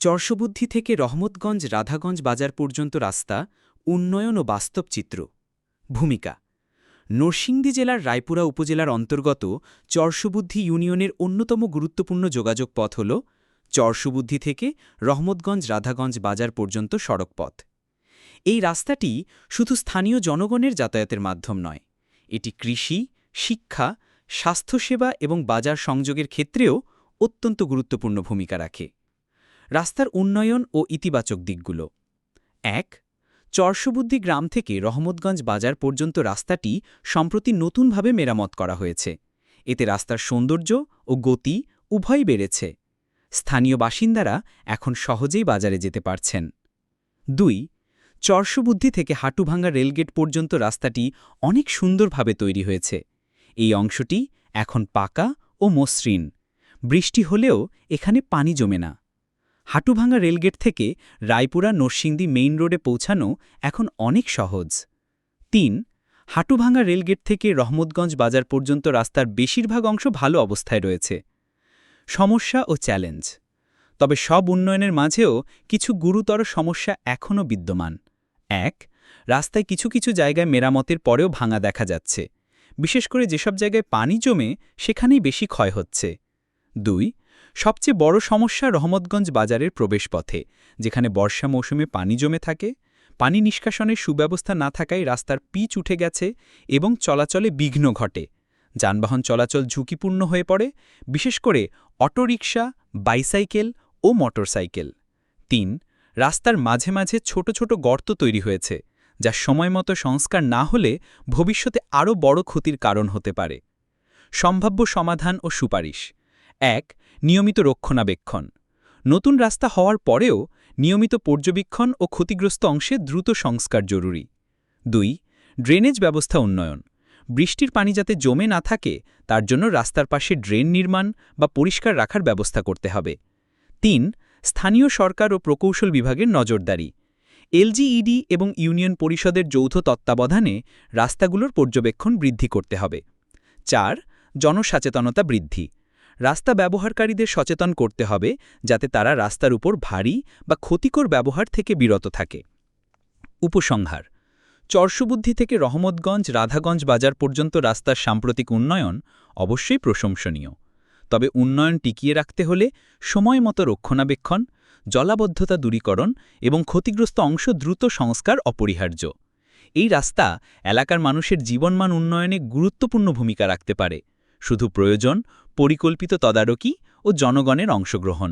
চর্ষবুদ্ধি থেকে রহমতগঞ্জ রাধাগঞ্জ বাজার পর্যন্ত রাস্তা, উন্নয়ন ও বাস্তব চিত্র। ভূমিকা, নরসিংদী জেলার রায়পুরা উপজেলার অন্তর্গত চর্ষবুদ্ধি ইউনিয়নের অন্যতম গুরুত্বপূর্ণ যোগাযোগ পথ হল চর্ষবুদ্ধি থেকে রহমতগঞ্জ রাধাগঞ্জ বাজার পর্যন্ত সড়ক পথ। এই রাস্তাটি শুধু স্থানীয় জনগণের যাতায়াতের মাধ্যম নয়, এটি কৃষি, শিক্ষা, স্বাস্থ্যসেবা এবং বাজার সংযোগের ক্ষেত্রেও অত্যন্ত গুরুত্বপূর্ণ ভূমিকা রাখে। রাস্তার উন্নয়ন ও ইতিবাচক দিকগুলো। এক, চর্ষবুদ্ধি গ্রাম থেকে রহমতগঞ্জ বাজার পর্যন্ত রাস্তাটি সম্প্রতি নতুনভাবে মেরামত করা হয়েছে। এতে রাস্তার সৌন্দর্য ও গতি উভয়ই বেড়েছে। স্থানীয় বাসিন্দারা এখন সহজেই বাজারে যেতে পারছেন। দুই, চর্ষবুদ্ধি থেকে হাটুভাঙ্গা রেলগেট পর্যন্ত রাস্তাটি অনেক সুন্দরভাবে তৈরি হয়েছে। এই অংশটি এখন পাকা ও মসৃণ। বৃষ্টি হলেও এখানে পানি জমে না। হাটুভাঙ্গা রেলগেট থেকে রায়পুরা নরসিংদী মেইন রোডে পৌঁছানো এখন অনেক সহজ। তিন হাটুভাঙ্গা রেলগেট থেকে রহমতগঞ্জ বাজার পর্যন্ত রাস্তার বেশিরভাগ অংশ ভালো অবস্থায় রয়েছে। সমস্যা ও চ্যালেঞ্জ। তবে সব উন্নয়নের মাঝেও কিছু গুরুতর সমস্যা এখনও বিদ্যমান। এক, রাস্তায় কিছু কিছু জায়গায় মেরামতের পরেও ভাঙা দেখা যাচ্ছে। বিশেষ করে যেসব জায়গায় পানি জমে সেখানেই বেশি ক্ষয় হচ্ছে। দুই সবচেয়ে বড় সমস্যা রহমতগঞ্জ বাজারের প্রবেশপথে, যেখানে বর্ষা মৌসুমে পানি জমে থাকে, পানি নিষ্কাশনের সুব্যবস্থা না থাকায় রাস্তার পিচ উঠে গেছে এবং চলাচলে বিঘ্ন ঘটে। যানবাহন চলাচল ঝুঁকিপূর্ণ হয়ে পড়ে, বিশেষ করে অটোরিকশা, বাইসাইকেল ও মোটরসাইকেল। তিন, রাস্তার মাঝে মাঝে ছোট ছোট গর্ত তৈরি হয়েছে, যা সময়মতো সংস্কার না হলে ভবিষ্যতে আরও বড় ক্ষতির কারণ হতে পারে। সম্ভাব্য সমাধান ও সুপারিশ। এক নিয়মিত রক্ষণাবেক্ষণ। নতুন রাস্তা হওয়ার পরেও নিয়মিত পর্যবেক্ষণ ও ক্ষতিগ্রস্ত অংশে দ্রুত সংস্কার জরুরি। দুই, ড্রেনেজ ব্যবস্থা উন্নয়ন। বৃষ্টির পানি যাতে জমে না থাকে, তার জন্য রাস্তার পাশে ড্রেন নির্মাণ বা পরিষ্কার রাখার ব্যবস্থা করতে হবে। তিন, স্থানীয় সরকার ও প্রকৌশল বিভাগের নজরদারি। এলজিইডি এবং ইউনিয়ন পরিষদের যৌথ তত্ত্বাবধানে রাস্তাগুলোর পর্যবেক্ষণ বৃদ্ধি করতে হবে। চার, জনসচেতনতা বৃদ্ধি। রাস্তা ব্যবহারকারীদের সচেতন করতে হবে যাতে তারা রাস্তার উপর ভারী বা ক্ষতিকর ব্যবহার থেকে বিরত থাকে। উপসংহার, চর্ষবুদ্ধি থেকে রহমতগঞ্জ, রাধাগঞ্জ বাজার পর্যন্ত রাস্তার সাম্প্রতিক উন্নয়ন অবশ্যই প্রশংসনীয়। তবে উন্নয়ন টিকিয়ে রাখতে হলে সময় মতো রক্ষণাবেক্ষণ, জলাবদ্ধতা দূরীকরণ এবং ক্ষতিগ্রস্ত অংশ দ্রুত সংস্কার অপরিহার্য। এই রাস্তা এলাকার মানুষের জীবনমান উন্নয়নে গুরুত্বপূর্ণ ভূমিকা রাখতে পারে। শুধু প্রয়োজন পরিকল্পিত তদারকি ও জনগণের অংশগ্রহণ।